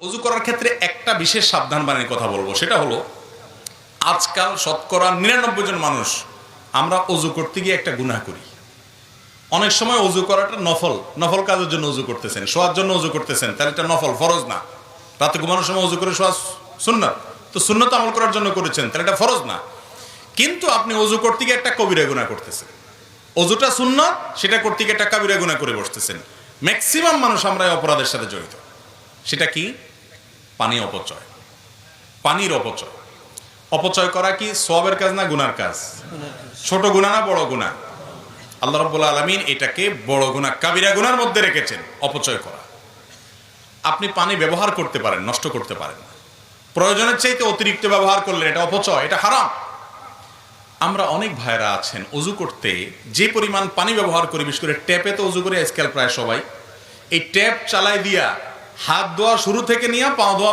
অজু করার ক্ষেত্রে একটা বিশেষ সাবধান বাণীর কথা বলব। সেটা হলো, আজকাল শতকরা নিরানব্বই জন মানুষ আমরা অজু করতে গিয়ে একটা গুনাহ করি। অনেক সময় অজু করাটা নফল নফল কাজের জন্য অজু করতেছেন, শোয়ার জন্য অজু করতেছেন, তাহলে এটা নফল, ফরজ না। রাতে ঘুমানোর সময় অজু করে শোয়া সুন্নত। তো সুন্নত আমল করার জন্য করেছেন, তাহলে এটা ফরজ না। কিন্তু আপনি অজু করতে গিয়ে একটা কবিরা গুণা করতেছেন। অজুটা সুন্নত, সেটা করতে গিয়ে একটা কবিরা গুণা করে বসতেছেন। ম্যাক্সিমাম মানুষ আমরা অপরাধের সাথে জড়িত। সেটা কি? পানি অপচয়। পানির অপচয়। অপচয় করা কি? সবের কাজ না গুনার কাজ? ছোট গুণা না বড় গুণা আল্লাহ রব্বুল আলমিন এটাকে বড় গুণা কাবিরা গুনার মধ্যে রেখেছেন, অপচয় করা। আপনি পানি ব্যবহার করতে পারেন, নষ্ট করতে পারেন। প্রয়োজনের চাইতে অতিরিক্ত ব্যবহার করলেন, এটা অপচয়, এটা হারাম। আমরা অনেক ভাইরা আছেন অজু করতে যে পরিমাণ পানি ব্যবহার করি, বিশেষ করে ট্যাপে তো অজু করে আজকাল প্রায় সবাই, এই ট্যাপ চালাই দিয়া হাত ধোয়া শুরু থেকে নিয়ে পা ধোয়া